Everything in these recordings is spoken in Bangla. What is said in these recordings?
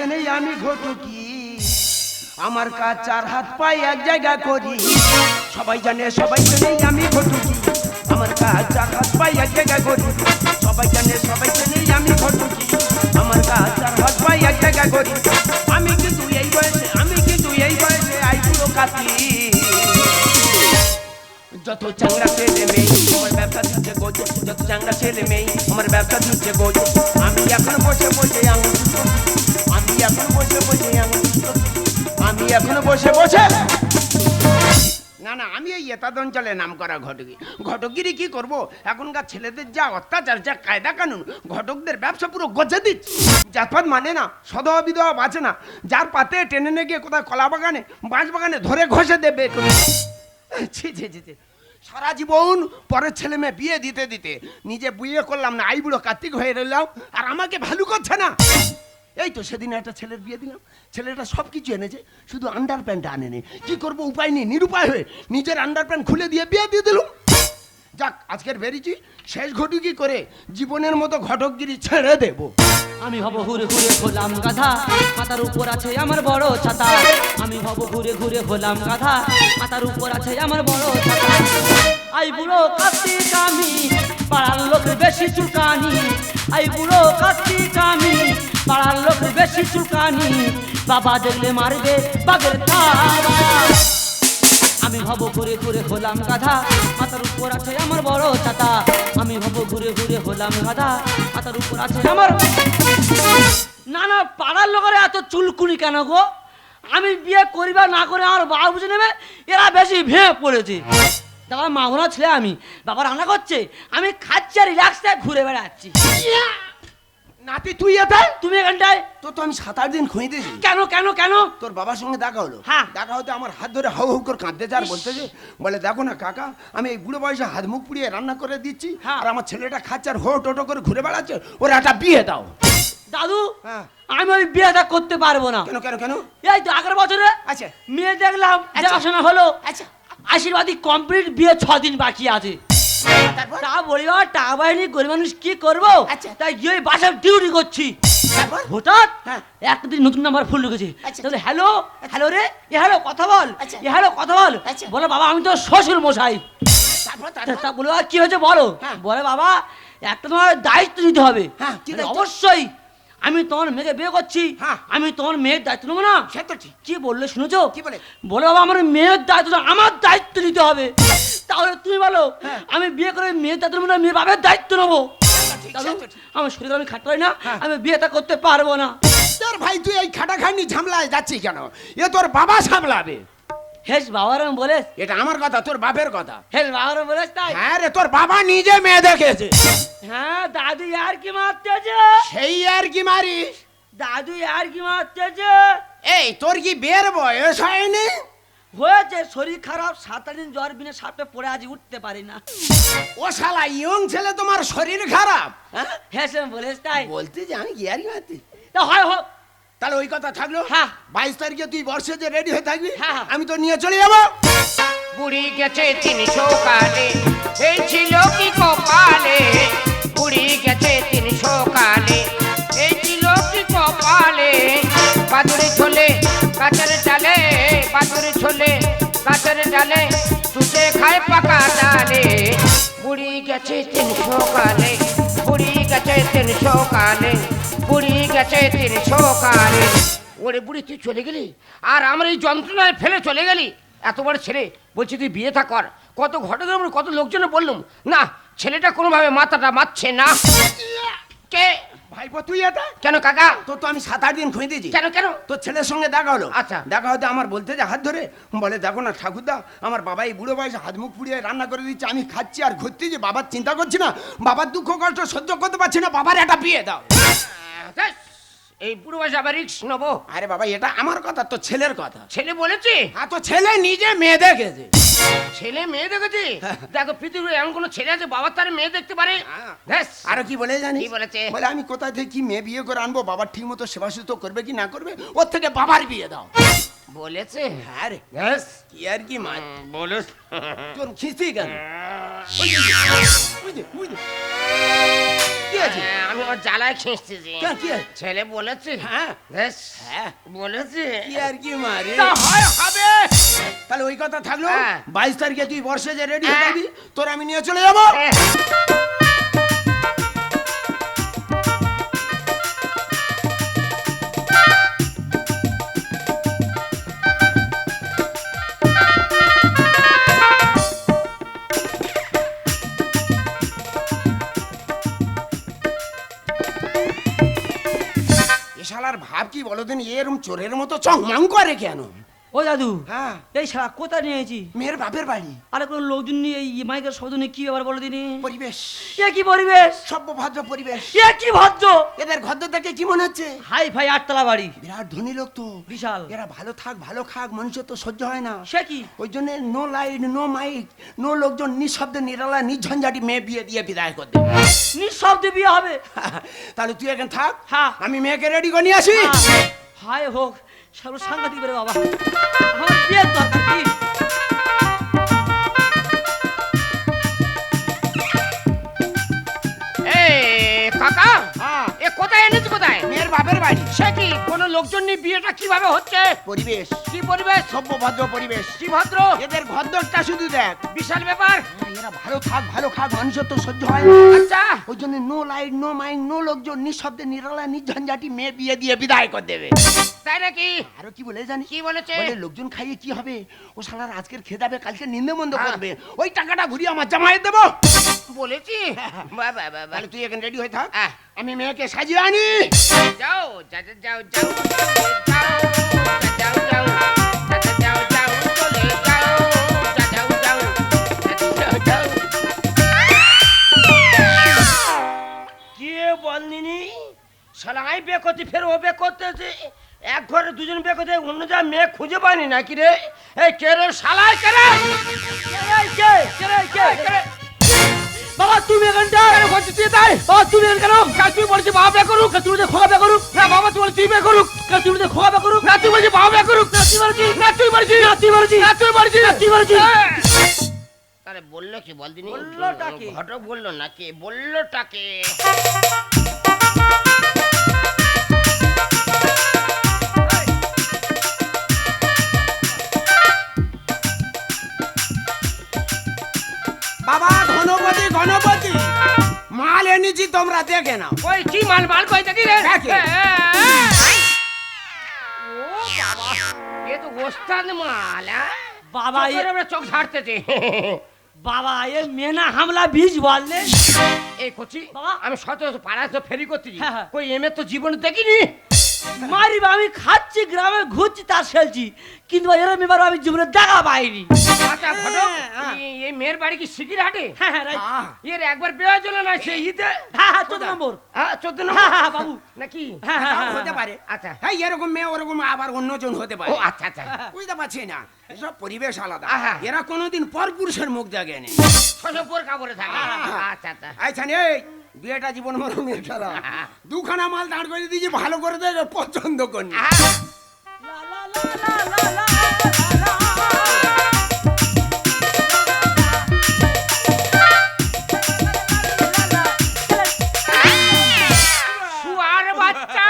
চেনে আমি ঘটুকি। আমার কাজ চার হাত পাই এক জায়গা করি। সবাই জানে, সবাই চেনে আমি ঘটুকি। আমার কাজ চার হাত পাই এক জায়গা করি। সবাই জানে, সবাই চেনে আমি ঘটুকি। আমার কাজ চার হাত পাই এক জায়গা করি। আমি কিন্তু এই বয়সে, আমি কিন্তু এই বয়সে আইপুরো কাটি যত চাংড়া ছেলে মেয়ে, আমার ব্যবসা দিচ্ছে গোজ। যত চাংড়া ছেলে মেয়ে, আমার ব্যবসা দিচ্ছে গোজ। আমি এখন বসে বসে আমি এখন বসে বসে আমি এখন বসে বসে না না, আমি এই এতাদ অঞ্চলে নাম করা ঘটকি। ঘটকগিরি কি করব? এখনকার ছেলেদের যা অত্যাচার, যা কায়দা কানুন, ঘটকদের ব্যবসা পুরো গজে দিচ্ছে। জাতপাত মানে না সদবা বিধবা বাঁচে না। যার পাতে টেনে নিয়ে গিয়ে কোথায় কলা বাগানে, বাঁশ বাগানে ধরে ঘষে দেবে। ছি ছি ছি ছি। সারা জীবন পরের ছেলে মেয়ে বিয়ে দিতে দিতে নিজে বিয়ে করলাম না আই বুড়ো কার্তিক হয়ে রইলাম, আর আমাকে ভ্যালু করছে না। এই তো সেদিন একটা ছেলের বিয়ে দিলাম। ছেলেটা সব কিছু এনেছে, শুধু আন্ডার প্যান্ট আনেনি। কি করব, উপায় নেই, নিরুপায় হয়ে নিজের আন্ডার প্যান্ট খুলে দিয়ে বিয়ে দিয়ে দিলুম। যাক, আজকের বেরিয়েছি। শেষ ঘটুকি করে জীবনের মতো ঘটকগিরি ছেড়ে দেবো। আমি হব ঘুরে ঘুরে হলাম গাধা, মাথার উপর আছে আমার বড় ছাতা। আমি হব ঘুরে ঘুরে হলাম গাধা, মাথার উপর আছে আমার বড় ছাতা। আই বুড়ো কার্তিক আমি পাড়ার লোক বেশি চুলকানি আই বুড়ো কার্তিক আমি পাড়ার লোক বেশি চুলকানি। বাবা দেখলে মারবে বাগের আমি হব ঘুরে ঘুরে হলাম গাধা, মাথার উপর আছে আমার বড় ছাতা আমি হব ঘুরে ঘুরে হলাম গাধা, মাথার উপর আছে আমার না না, পাড়ার লোকের এত চুলকুনি কেন গো? আমি বিয়ে করিবা না করে, আমার বাবা বুঝে নেবে? এরা বেশি ভেঙে পড়েছে। তারপর মাগুনা ছেলে আমি। বাবা রান্না করছে। আমি খাচ্ছি আর রিল্যাক্সে ঘুরে বেড়াচ্ছি। নাতি তুই এতে? তুমি এখানটায়? তো তো আমি সাত আট দিন খুঁজে দিয়েছি কেন কেন কেন? তোর বাবার সঙ্গে দেখা হলো। হ্যাঁ। দেখা হতে আমার হাত ধরে হাউ হাউ করে কাঁদতে আর বলতেছে বলে দেখো না কাকা আমি এই বুড়ো বয়সে হাত মুখ পুড়িয়ে রান্না করে দিচ্ছি হ্যাঁ। আর আমার ছেলেটা খাচ্ছে আর হো টোটো করে ঘুরে বেড়াচ্ছে ওর একটা বিয়ে দাও। দাদু হ্যাঁ। আমি ওই বিয়েটা করতে পারব না। কেন কেন কেন? এই তো আগের বছরে আচ্ছা। মেয়ে দেখলাম আচ্ছা। দেখাশোনা হলো আচ্ছা। আশীর্বাদী কমপ্লিট বিয়ে ছ দিন বাকি আছে। তা বলি বাবা টাকা বাহিনী গরিব মানুষ কি করব? আচ্ছা। তাই গিয়ে ওই বাসায় ডিউটি করছি। হঠাৎ হ্যাঁ। একটা দিন নতুন নাম্বার ফোন ঢুকেছে। আচ্ছা। তাহলে হ্যালো হ্যালো রে এ হ্যালো কথা বল। আচ্ছা। এ হ্যালো কথা বল। আচ্ছা। বলে বাবা আমি তো শ্বশুর মশাই। তা- তারপর? বলে বাবা কি হয়েছে বলো? হ্যাঁ। বলে বাবা একটা তোমার দায়িত্ব নিতে হবে। হ্যাঁ, অবশ্যই আমি তোমার মেয়েকে বিয়ে করছি। আমি তোমার মেয়ের দায়িত্ব নেব না? সে তো কি বললে শুনেছো? কি বলে? বলে বাবা আমার মেয়ের দায়িত্ব আমার দায়িত্ব নিতে হবে। তাহলে তুমি বলো হ্যাঁ। আমি বিয়ে করে মেয়ের দায়িত্ব নেব না মেয়ের বাবার দায়িত্ব নেব? ঠিক। আমার শরীর আমি পারি না হ্যাঁ। আমি বিয়েটা করতে পারব না। তোর ভাই তুই এই খাটাখানি ঝামলায় যাচ্ছিস কেন? এ তোর বাবা সামলাবে হেস বাবার বলে এটা আমার কথা তোর বাপের কথা। হেস বাবার বলে তাই। হ্যাঁ রে তোর বাবা নিজে মেয়ে দেখেছে। হ্যাঁ দাদু আর কি মারতেছে? সেই আর কি মারিস? দাদু আর কি মারতেছে? এই তোর কি বের বয়স হয়নি? হয়েছে শরীর খারাপ সাত আট দিন জ্বর বিনে সাপে পড়ে আজ উঠতে পারি না। ও শালা ইয়ং ছেলে তোমার শরীর খারাপ। হ্যাঁ? হেস বলেছ তাই। বলতে যে আমি কি আর তা হয় হোক তাহলে ওই কথা থাকল? হ্যাঁ। বাইশ তারিখে তুই বর্ষে যে রেডি হয়ে থাকবি হ্যাঁ, হ্যাঁ। আমি তো নিয়ে চলে যাব। বুড়ি গেছে তিনশো কালে এই ছিল কি কপালে? বুড়ি গেছে তিনশো কালে ডালে চুষে খায় পাকা ডালে। বুড়ি গেছে তিনশো কালে, বুড়ি গেছে তিনশো কালে, বুড়ি গেছে তিনশো কালে। ওরে বুড়ি, তুই চলে গেলি? আর আমার এই যন্ত্রণায় ফেলে চলে গেলি? এত বড় ছেলে, বলছি তুই বিয়ে থা কর। কত ঘটনা কত লোকজনে বললুম? না, ছেলেটা কোনোভাবে মাথাটা মারছে না। কে? ভাইপো তুই এটা? কেন কাকা? তো তো আমি সাত আট দিন খুঁজে দিয়েছি। কেন কেন? তোর ছেলের সঙ্গে দেখা হলো। আচ্ছা। দেখা হতে আমার বলতে যে হাত ধরে বলে দেখো না ঠাকুরদা আমার বাবা এই বুড়ো বয়সে হাত মুখ পুড়িয়ে রান্না করে দিচ্ছে আমি খাচ্ছি আর ঘুরতে যে বাবার চিন্তা করছি না বাবার দুঃখ কষ্ট সহ্য করতে পারছি না বাবার একটা বিয়ে দাও। ধ্যাস, এই বুড়ো বয়সে আবার রিক্স নেব? আরে বাবা এটা আমার কথা তো ছেলের কথা। ছেলে বলেছে? হ্যাঁ তো ছেলে নিজে মেয়ে দেখেছে। ছেলে মেয়ে দেখেছে? দেখো পৃথিবীর এমন কোনো ছেলে আছে বাবার তার মেয়ে দেখতে পারে। আরও কি বলে জানি বলেছে? বলে আমি কোথায় থেকে কি মেয়ে বিয়ে করে আনব? বাবার ঠিক মতো সেবা শুশ্রূষা করবে কি না করবে? ওর থেকে বাবার বিয়ে দাও। বলেছে? হ্যাঁ রে। ব্যাস কি আর কি মার বলেছ তোর খিস্তি কেন? ওই যে, ওই যে, ওই যে। কি আছে? হ্যাঁ, আমি ওর জ্বালায় আছে? ছেলে বলেছে। হ্যাঁ। ব্যাস হ্যাঁ। বলেছে। কি আর কি মারে হয় হবে। তাহলে ওই কথা থাকল। হ্যাঁ। বাইশ তারিখে তুই বর্ষে যে রেডি হয়ে। হ্যাঁ। যাবি তোর আমি নিয়ে চলে যাব। বলো দিন এরম চোরের মতো চংমাং করে কেন? ও দাদু হ্যাঁ। এই শালা কোথায় নিয়েছি মেয়ের বাপের বাড়ি। আরে কোনো লোকজন নিয়ে এই মাইকের শব্দ নিয়ে কি ব্যাপার বলে দিনি? পরিবেশ। এ কি পরিবেশ? সভ্যভদ্র পরিবেশ। এ কি ভদ্র? এদের ঘর দেখে কি মনে হচ্ছে? হাই ফাই আটতলা বাড়ি। বিরাট ধনী লোক তো। বিশাল। এরা ভালো থাক ভালো খাক মানুষের তো সহ্য হয় না। সে কি? ওই জন্য no light no mic no লোকজন নিঃশব্দে নিরালা নির্ঝঞ্ঝাটি মেয়ে বিয়ে দিয়ে বিদায় করতে নিঃশব্দে বিয়ে হবে? তাহলে তুই এখানে থাক। হ্যাঁ। আমি মেয়েকে রেডি করে নিয়ে আসি। হ্যাঁ। হায় হোক সর্ব সাংঘাতিক বেরে বাবা। আমার বিয়ের দরকার কি? মেয়ের সে কি? কোনো লোকজন নিয়ে বিয়েটা কীভাবে হচ্ছে? পরিবেশ। কি পরিবেশ? সভ্যভদ্র পরিবেশ। কি ভদ্র? এদের ঘর দরটা শুধু দেখ। বিশাল ব্যাপার। হ্যাঁ, এরা ভালো থাক ভালো খাক মানুষের তো সহ্য হয় না। আচ্ছা। ওই জন্য no light no mic no লোকজন নিঃশব্দে নিরালা নির্ঝঞ্ঝাটি মেয়ে বিয়ে দিয়ে বিদায় করে দেবে। তাই নাকি? আরও কি বলে জানিস? কি বলেছে? বলে লোকজন খাইয়ে কি হবে? ও শালার আজকের খেদাবে কালকে নিন্দে মন্দ হ্যাঁ। করবে। ওই টাকাটা ঘুরিয়ে আমার জামাই দেবো। বলেছি। বাহ, বাহ। তাহলে তুই এখানে রেডি হয়ে থাক। আমি মেয়েকে সাজিয়ে আনি। যাও যাও যাও যাও যা- যাও যাও যা- যা- যাও যাও চলে যাও যাও যাও যাও যাও। কে বলনি শালা আমি বে করতে ফের ও বে করতেছে এক ঘরে দুজন বে করতে অন্য যা মেয়ে খুঁজে পানি নাকি রে? এই কে রে শালাই কে রে? কে রে, কে কে রে, তুমি তুই তাই বাবা তুমি এখানে কেন? বাবা বে করুক। তুই খোয়া বে করুক। না বাবা বলছিস তুই বে করুক। খোয়া বে করুক। না বাবা করুক। না তুই বলছিস না তুই না তুই বলছিস না তুই বলছিস না তুই বলছিস তাহলে বলল কি? বল দিনি ঘটক বলল না কে? বললোটাকে বাবা ঘনপতি ঘনপতি মাল এনেছি তোমরা দেখে নাও। ওই কি মাল মাল কই দেখি রে? এ তো ওস্তাদ মাল হ্যাঁ? বাবা এ- চোখের উপরে চোখ ঝাড়তেছে। বাবা এ মেনা হামলা বীজ বললে এই করছি বাবা। আমি শত শত পাড়ায় তো ফেরি করতেছি হ্যাঁ, হ্যাঁ। কই এমে তো জীবনে দেখিনি? মারিবা আমি খাচ্ছি গ্রামে ঘুরছি তার খেলছি কিন্তু এরম এবার আমি জীবনে দেখা পাইনি। আচ্ছা ঘটক এই- এই মেয়ের বাড়ি কি শিগির হাটে হ্যাঁ হ্যাঁ right। এর একবার বিয়ে হয়েছিল না সেই ঈদে? হ্যাঁ হ্যাঁ চোদ্দ নম্বর। হ্যাঁ চোদ্দ হ্যাঁ, হ্যাঁ, বাবু। নাকি? হ্যাঁ হ্যাঁ তাও হ্যাঁ, হতে পারে। আচ্ছা। হ্যাঁ এরকম মেয়ে ওরকম আবার অন্যজন হতে পারে। ও আচ্ছা আচ্ছা। বুঝতে পারছি না। এসব পরিবেশ আলাদা। আহা। এরা কোনোদিন পর পুরুষের মুখ দেখেনি শ্বশুর কাপড়ে থাকে। আচ্ছা আচ্ছা। আচ্ছা এই বিয়েটা জীবন মরণের খেলা দুখানা মাল দাঁড় করে দিয়েছি ভালো করে দেখে পছন্দ করি আহা, লা, লা, লা, লা, লা, লা, লা, শুয়ার বাচ্চা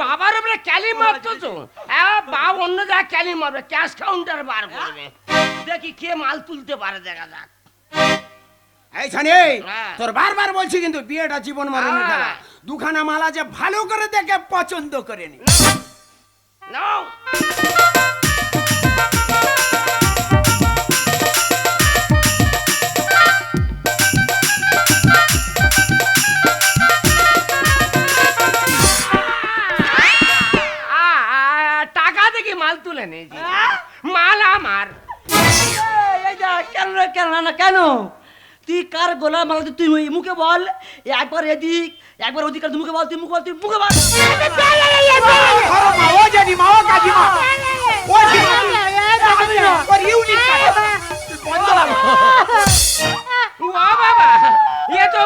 বাবার উপরে ক্যালি মারতো তো হ্যাঁ বাপ অন্য জায়গায় ক্যালি মারবে ক্যাশ কাউন্টার বার করবে। দেখি কে মাল তুলতে পারে দেখা যাক। এইখানে হ্যাঁ। তোর বারবার বলছি কিন্তু বিয়েটা জীবন মরণের খেলা হ্যাঁ। দুখানা মালা যে ভালো করে দেখে পছন্দ করে নি। টাকা দেখি মাল তুলে নিয়েছি মাল আমার। এই, এই যা, কেন কেন না, না কেন? তুই কার গোলা মাল তুই ওই মুখে বল। একবার এদিক একবার ওদিক তুই মুখে বল তুই মুখে বল তুই মুখে বল। ও জেঠিমা ও কাকিমা ও জেঠিমা ওর ইউনিট বন্ধ ও বাবা এ তো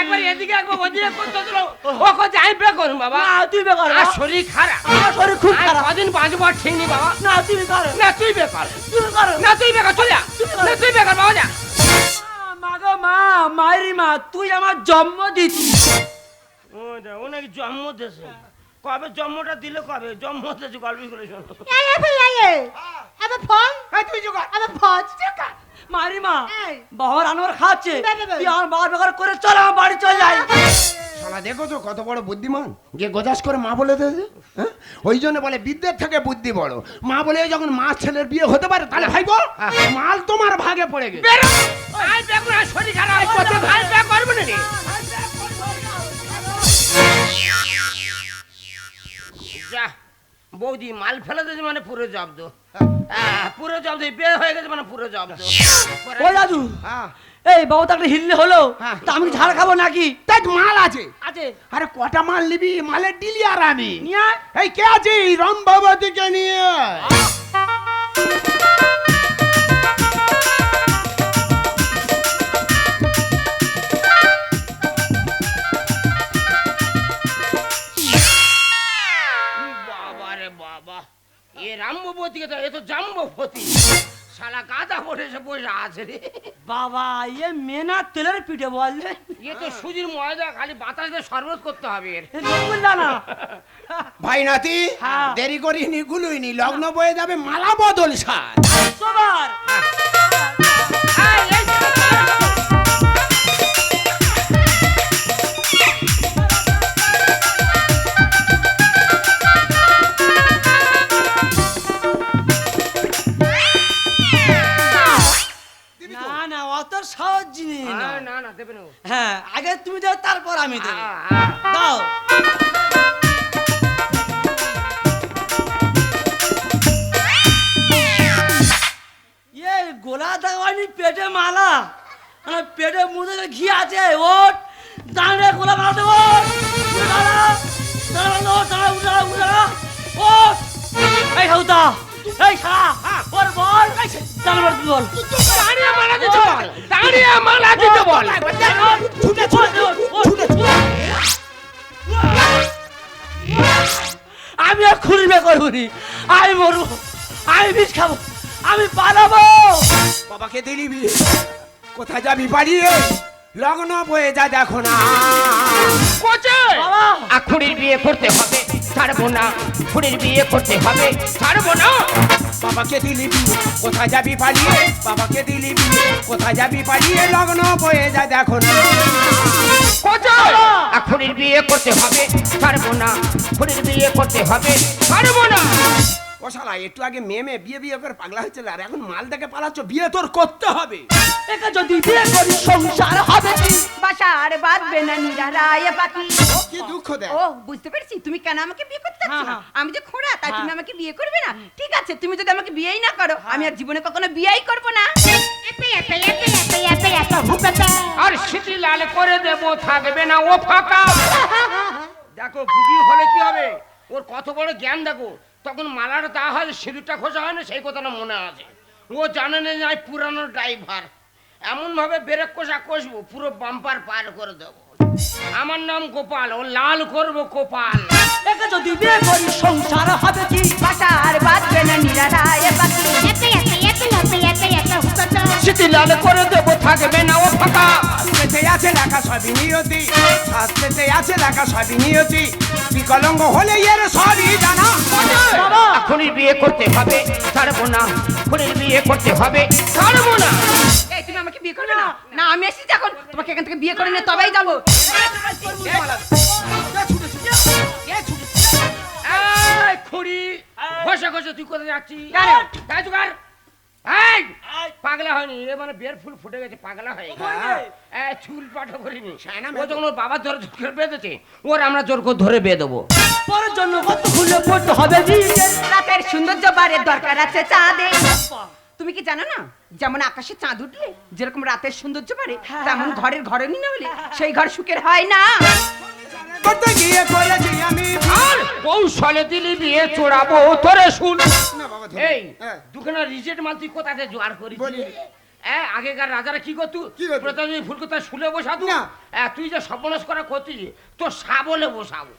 একবার এদিকে একবার ওদিকে করতে দিল ও কচ্ছে আমি বে করুন বাবা। না তুই বেকার আর শরীর খারাপ। আমার শরীর খুব আর খারাপ। কদিন বাঁচবো আর ঠিক নেই বাবা। না তুই বেকার না তুই বেকার। তুই বেকার না তুই চলে না তুই বেকার বাবা যা। মা তুই আমার জন্ম দিচ্ছিস। ও নাকি জন্ম দিয়েছে কবে জন্মটা দিলে কবে? জন্ম দিয়েছে গল্প করে শোনো। মায়েরি মা এই। বাবা রান্নার খাচ্ছে। বে, বে, বে। তুই আমার বাবার বেকার করে চল আমার বাড়ি চলে যাই। শালা দেখো তো কত বড় বুদ্ধিমান? যে গোজাস করে মা বলে দিয়েছে? হ্যাঁ? ওই জন্য বলে বিদ্যের থেকে বুদ্ধি বড়। মা বলে যখন মা ছেলের বিয়ে হতে পারে তাহলে ভাইবো মাল তোমার ভাগে পড়ে গেছে। বেরো! আই বে করে আর শরীর খারাপ ভাই করবে না যা বৌদি মাল ফেলে দিয়েছে মানে পুরো জব্দ। হ্যাঁ, পুরো জব্দ বিয়ে হয়ে গেছে মানে পুরো জব্দ। ও দাদু হ্যাঁ এই বাবু তাকে হিললে হলো? হ্যাঁ। তা আমি ঝাল খাব নাকি? তাই মাল আছে। আছে। আরে কটা মাল নিবি? মালের ডিলি আর আমি। এই কে আছে? রাম বাবা দিকে নিয়ে বাবা রে বাবা। এ রাম্বপতি তো এ তো জাম্বপতি শালা গাদা পড়েছে বসে আছে রে। বাবা এ মেনা তেলের পিঠে বললে এ তো সুজির ময়দা খালি বাতাস দিয়ে শরবত করতে হবে এর। বললা না ভাই নাতি হ্যাঁ। দেরি করিনি গুলুইনি লগ্ন বয়ে যাবে মালা বদল সার সবার আমি দেবো। দাও। গোলা দেওয়ানি পেটে মালা। মানে পেটে মুখে ঘি আছে ওট। দাঁড়ে গোলা মালা দেবো। এই হাউতা এই শালা ওর বল। দাঁড়া বল দাঁড়িয়ে মালা দাঁড়িয়ে মালা করবনি আমি মরবো আমি বিষ খাব আমি পালাবো। বাবাকে দিলি বিয়ে কোথায় যাবি পালিয়ে লগ্ন বয়ে যা দেখো না। কোচে? বাবা আখুড়ির বিয়ে করতে হবে ছাড়বো না। খুড়ির বিয়ে করতে হবে ছাড়বো না। বাবাকে দিলি বিয়ে কোথায় যাবি পালিয়ে? বাবাকে দিলি বিয়ে কোথায় যাবি পালিয়ে? লগ্ন বয়ে যা দেখো না। কোচে বিয়ে করতে হবে ছাড়বো না। খুড়ির বিয়ে করতে হবে ছাড়বো না। ও শালা একটু আগে মেয়ে মেয়ে বিয়ে বিয়ে করে পাগলা হয়েছিল আর এখন মাল দেখে পালাচ্ছ বিয়ে তোর করতে হবে। একা যদি বিয়ে করি সংসার হবে কি? বাসার বাঁধবে না নিরারায় পাখি। কি দুঃখ দেয়। ও বুঝতে পেরেছি তুমি কেন আমাকে বিয়ে করতে চাচ্ছ হ্যাঁ, না? হ্যাঁ। আমি যে খোড়া তাই তুমি হ্যাঁ। আমাকে বিয়ে করবে না? ঠিক আছে তুমি যদি আমাকে বিয়েই না করো আমি আর জীবনে কখনো বিয়েই করব না। আর সিটি লাল করে দেবো থাকবে না ও ফাঁকা। দেখো ভুগি হলে কি হবে? ওর কত বড় জ্ঞান দেখো। তখন মালাটা দেওয়া হয় সিঁদুরটা খোঁজা হয় না সেই কথাটা মনে আছে। ও জানে না যে আমি পুরানো ড্রাইভার। এমন ভাবে বেরক কষা কষবো পুরো বাম্পার পার করে দেবো। আমার নাম গোপাল ও লাল করব গোপাল। একে যদি বিয়ে করি সংসার হবে কি বাসার বাঁধবে না এতে পাখি সিটি লাল করে দেবো থাকবে না ও ফাঁকা শাস্তিতে আছে লেখা সবই নিয়তি শাস্তিতে আছে লেখা সবই নিয়তি বিকলঙ্গ হলে এর সবই জানা খুড়ির বিয়ে করতে হবে ছাড়বো না খুড়ির বিয়ে করতে হবে ছাড়বো না এই তুমি আমাকে বিয়ে করবে না না আমি এসেছি এখন তোমাকে এখান থেকে বিয়ে করে নিয়ে তবেই যাব এই খুড়ি ঘষে ঘষে তুই কোথায় জোগাড় এই! পাগলা হয়নি এ মানে বের ফুল ফুটে গেছে পাগলা হয়ে গেছে। চুল পাঠা করিনি। ও যখন ওর বাবা ধরে করে বেঁধেছে ওর আমরা জোর করে ধরে বেঁধে দেবো। পরের জন্য কত খুলে পড়তে হবে রাতের সৌন্দর্য বাড়ের দরকার আছে চাঁদে। তুমি কি জানো না যেমন আকাশে চাঁদ উঠলে যেরকম রাতের সৌন্দর্য বাড়ে তেমন ঘরের ঘরে না হলে সেই ঘর সুখের হয় না। করতে গিয়ে করেছি আমি আর কৌশলে দিলি বিয়ে চড়াবো তোরে শুন না বাবা এই হ্যাঁ। দুখানা রিজেক্ট মাল তুই কোথাতে জোয়ার করিস হ্যাঁ আগেকার রাজারা কি করতু করতো? প্রথমে ফুলকতা শুলে বসাতু। হ্যাঁ, তুই যে সর্বনাশ করা করছিস তোর সাবলে বসাবো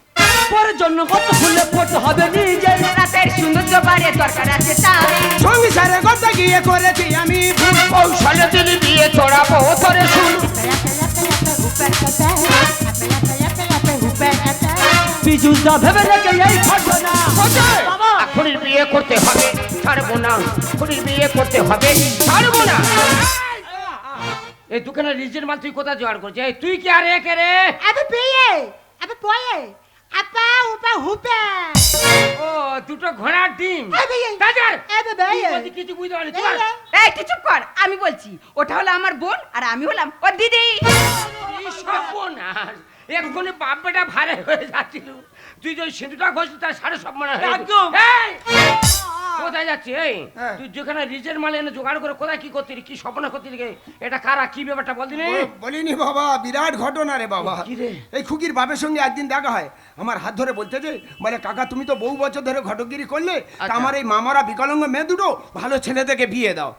পরের জন্য কত খুলে পড়তে হবে নিজের রাতের সৌন্দর্য বাড়ে দরকার আছে তাদের সংসারে কথা গিয়ে করেছি আমি ভুল কৌশলে যদি বিয়ে চড়াবো তোরে শুন বিজুদা ভেবে রেখে এই ঘটনা। বাবা। খুনির বিয়ে করতে হবে ছাড়বো না। খুনির বিয়ে করতে হবে ছাড়বো না। এই দোকানে রিজের মাল তুই কোথায় জোগাড় করছিস? তুই কি আর একে রে? Abe peye, abe poye, apa upa hupe. ও দুটো ঘোড়ার ডিম। আবে তাজার আবে ভাই। কিছু বুঝতে পারলি এই তুই চুপ কর। আমি বলছি ওটা হলো আমার বোন আর আমি হলাম ওর দিদি। কি সর্বনাশ। এক্ষুনি বাপ বেটা ভারে হয়ে যাচ্ছিল তুই যে সিঁদুরটা ঘষলি তার সাড়ে সব মনে হয় একদম। কোথায় যাচ্ছি এই হ্যাঁ। তুই যেখানে রিজের মাল এনে জোগাড় করে কোথায় কি করছিলি কি স্বপ্ন রে? এটা কারা কি ব্যাপারটা ও, বলিনি বাবা বিরাট ঘটনা রে বাবা কি রে? এই খুকির বাপের সঙ্গে একদিন দেখা হয় আমার হাত ধরে বলতে যে বলে কাকা তুমি তো বহু বছর ধরে ঘটকগিরি করলে আচ্ছা। আমার এই মামারা বিকলাঙ্গ মেয়ে দুটো ভালো ছেলে থেকে বিয়ে দাও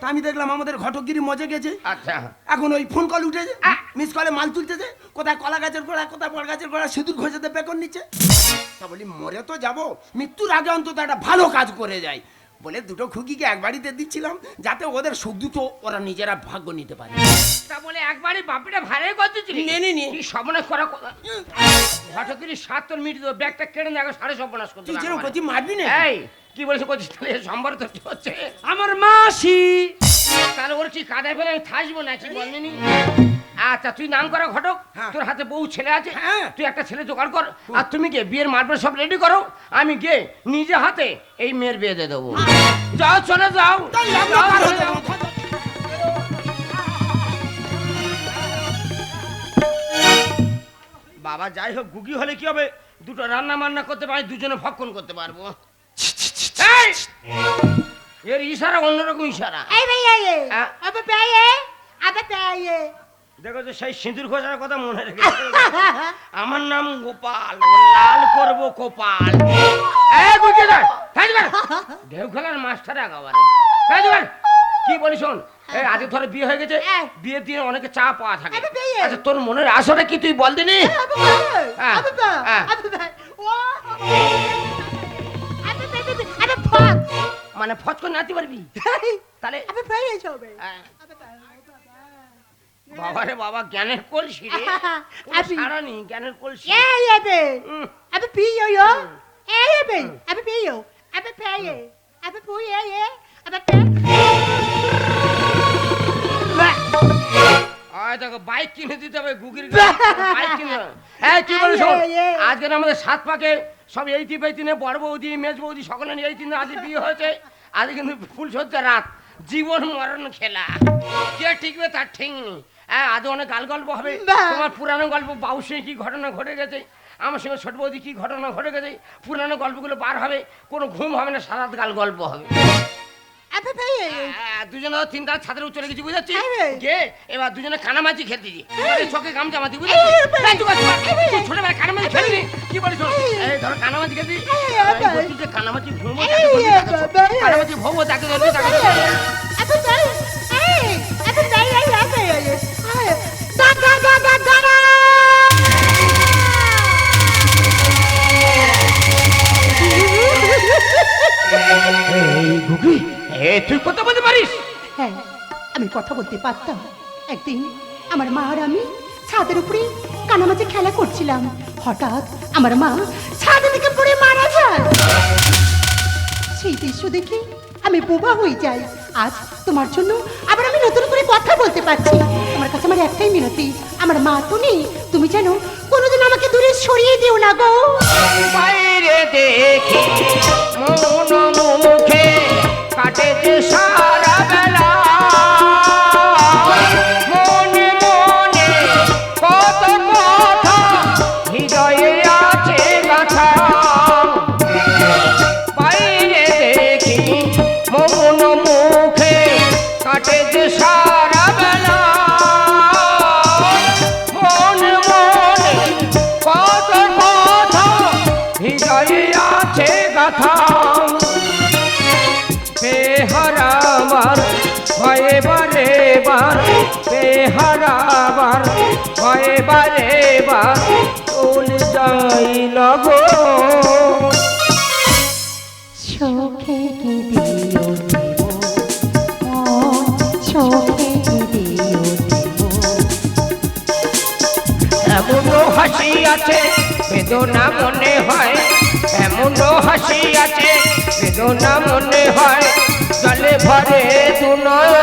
তা আমি দেখলাম আমাদের ঘটকগিরি মজে গেছে। আচ্ছা। এখন ওই ফোন কল উঠেছে মিস কলে মাল তুলতেছে কোথায় কলা গাছের গোড়া কোথায় বড় গাছের গোড়া সিঁদুর ঘষেতে বেকন নিচ্ছে তা বলি মরে তো যাব। মৃত্যুর আগে অন্তত একটা ভালো কাজ করে যায় বলে দুটো খুকিকে এক বাড়িতে দিচ্ছিলাম যাতে ওদের সুখ দুটো ওরা নিজেরা ভাগ্য নিতে পারে। তা বলে একবারই বাপ বেটা ভারে করতেছিলি নে, নে, নে। কি সর্বনাশ করা ঘটকিরি সাত তোর মিনিট দেবো ব্যাগটা কেড়ে দেখো সাড়ে সর্বনাশ করতে তুই যেরকম। মারবি না? এই কি বলছিস করছিস তাহলে সম্বর তো হচ্ছে? আমার মাসি। তাহলে ওর কি কাদায় ফেলে আমি থাসবো না কি বলনি আচ্ছা তুই নাম করা ঘটক। হ্যাঁ। তোর হাতে বউ ছেলে আছে। হ্যাঁ। তুই একটা ছেলে জোগাড় কর। আর তুমি গিয়ে বিয়ের মার্বেল সব রেডি করো। আমি গিয়ে নিজে হাতে এই মেয়ের বিয়ে দিয়ে দেবো। যাও চলে যাও। চলে যাও। বাবা যাই হোক গুগি হলে কি হবে? দুটো রান্না বান্না করতে পারি দুজনে ভক্ষণ করতে পারব! এর ইশারা অন্যরকম ইশারা। Ay peye, Ah. abe peye, abe peye. দেখো তো সেই সিঁদুর ঘোষার কথা মনে রেখে আমার নাম গোপাল লাল করব কপাল। এই বুঝে যা ঢেউ খেলার মাস্টার একেবারে এই দুবার, কি বলি শোন এই আজকে ধরে বিয়ে হয়ে গেছে হ্যাঁ। বিয়ের দিনে অনেকে চা পাওয়া থাকে। আচ্ছা তোর মনের আশাটা কি তুই বল দিনি? মানে ফচ করে নাচতে পারবি তাহলে. হ্যাঁ। বাবা রে বাবা জ্ঞানের কলসি রে আবি। সারা নেই জ্ঞানের কলসি peye yo. Hey, abe. Abe peye. Abe peye. Abe peye, yeah. Abe peye. আয় দেখো বাইক কিনে দিতে হবে গুগির বাইক কিনে হ্যাঁ কি বলে শোন আরে, আজকে আমাদের সাত পাকে সব এইটি পাইতি নে বড় বৌদি মেজ বৌদি সকলে নিয়ে এইটি আজ বিয়ে হয়েছে আজ কিন্তু ফুল সজ্জা রাত। জীবন মরণ খেলা। কে ঠিকবে তার ঠিক নেই হ্যাঁ আজ অনেক গাল গল্প হবে। আমার তোমার পুরানো গল্প বাউসে কি ঘটনা ঘটে গেছে? আমার সঙ্গে ছোট বৌদি কি ঘটনা ঘটে গেছে? পুরানো গল্পগুলো বার হবে। কোনো ঘুম হবে না সারাত গাল গল্প হবে। দুজনে ধর তিনটা ছাদের উপর চলে গেছি বুঝাচ্ছি হ্যাঁ। গে এবার দুজনে কানামাছি খেলতেছি এবারে চোখে গামছা মাতি বুঝেছি ছোটবেলায় কানামাছি খেলিনি কি বলিস? এই ধর কানামাছি যে কানামাছি এই, কানামাছি ভোগো তাকে ধরবি তাকে. তুই কথা বলতে পারিস? হ্যাঁ আমি কথা বলতে পারতাম। একদিন আমার মা আর আমি ছাদের উপরে কানামাঝে খেলা করছিলাম। হঠাৎ আমার মা ছাদ থেকে পড়ে মারা যায়। সেই দৃশ্য দেখে আমি বোবা হয়ে যাই। আজ তোমার জন্য আবার আমি নতুন করে কথা বলতে পারছি। তোমার কাছে আমার একটাই মিনতি আমার মা তো নেই। তুমি যেন কোনোদিন আমাকে দূরে সরিয়ে দিও না গো। বাইরে দেখি মন মুখে কাটে যে সারা হারাবার ভয়ে বারে বার চলে যাই লগো চোখে দিও চোখে দিও দেব? হাসি আছে বেদনা মনে হয়। এমনও হাসি আছে বেদনা মনে হয়। জলে ভরে দুনয়